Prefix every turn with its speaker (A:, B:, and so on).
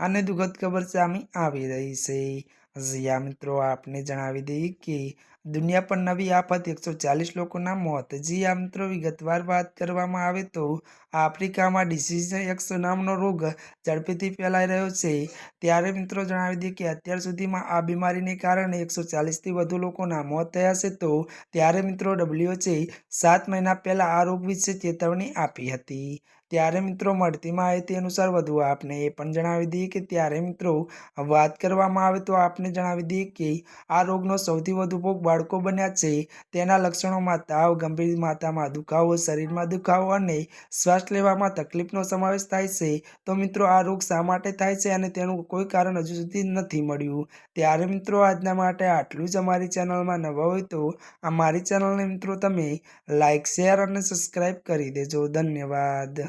A: અને દુઃખદ ખબર સામે આવી રહી છે. જ્યાં મિત્રો, આપને જણાવી દઈએ કે દુનિયા પર નવી આફત એકસો ચાલીસ લોકોના મોત. જી આ મિત્રો, વિગતવાર વાત કરવામાં આવે તો આફ્રિકામાં ડિસીઝ એકસો નામનો રોગ ઝડપીથી ફેલાઈ રહ્યો છે. ત્યારે મિત્રો, જણાવી દઈએ કે અત્યાર સુધીમાં આ બીમારીને કારણે એકસો ચાલીસથી વધુ લોકોના મોત થયા છે. તો ત્યારે મિત્રો ડબલ્યુએચએ સાત મહિના પહેલાં આ રોગ વિશે ચેતવણી આપી હતી. ત્યારે મિત્રો મળતી માહિતી અનુસાર વધુ આપને એ પણ જણાવી દઈએ કે ત્યારે મિત્રો વાત કરવામાં આવે તો આપને જણાવી દઈએ કે આ રોગનો સૌથી વધુ ભોગ બાળકો બન્યા છે. તેના લક્ષણોમાં તાવ ગંભીર માથામાં દુખાવો, શરીરમાં દુખાવો અને શ્વાસ લેવામાં તકલીફનો સમાવેશ થાય છે. તો મિત્રો આ રોગ શા માટે થાય છે અને તેનું કોઈ કારણ હજુ સુધી નથી મળ્યું. ત્યારે મિત્રો આજના માટે આટલું જ અમારી ચેનલમાં નવા હોય તો અમારી ચેનલને મિત્રો તમે લાઇક શેર અને સબસ્ક્રાઈબ કરી દેજો. ધન્યવાદ.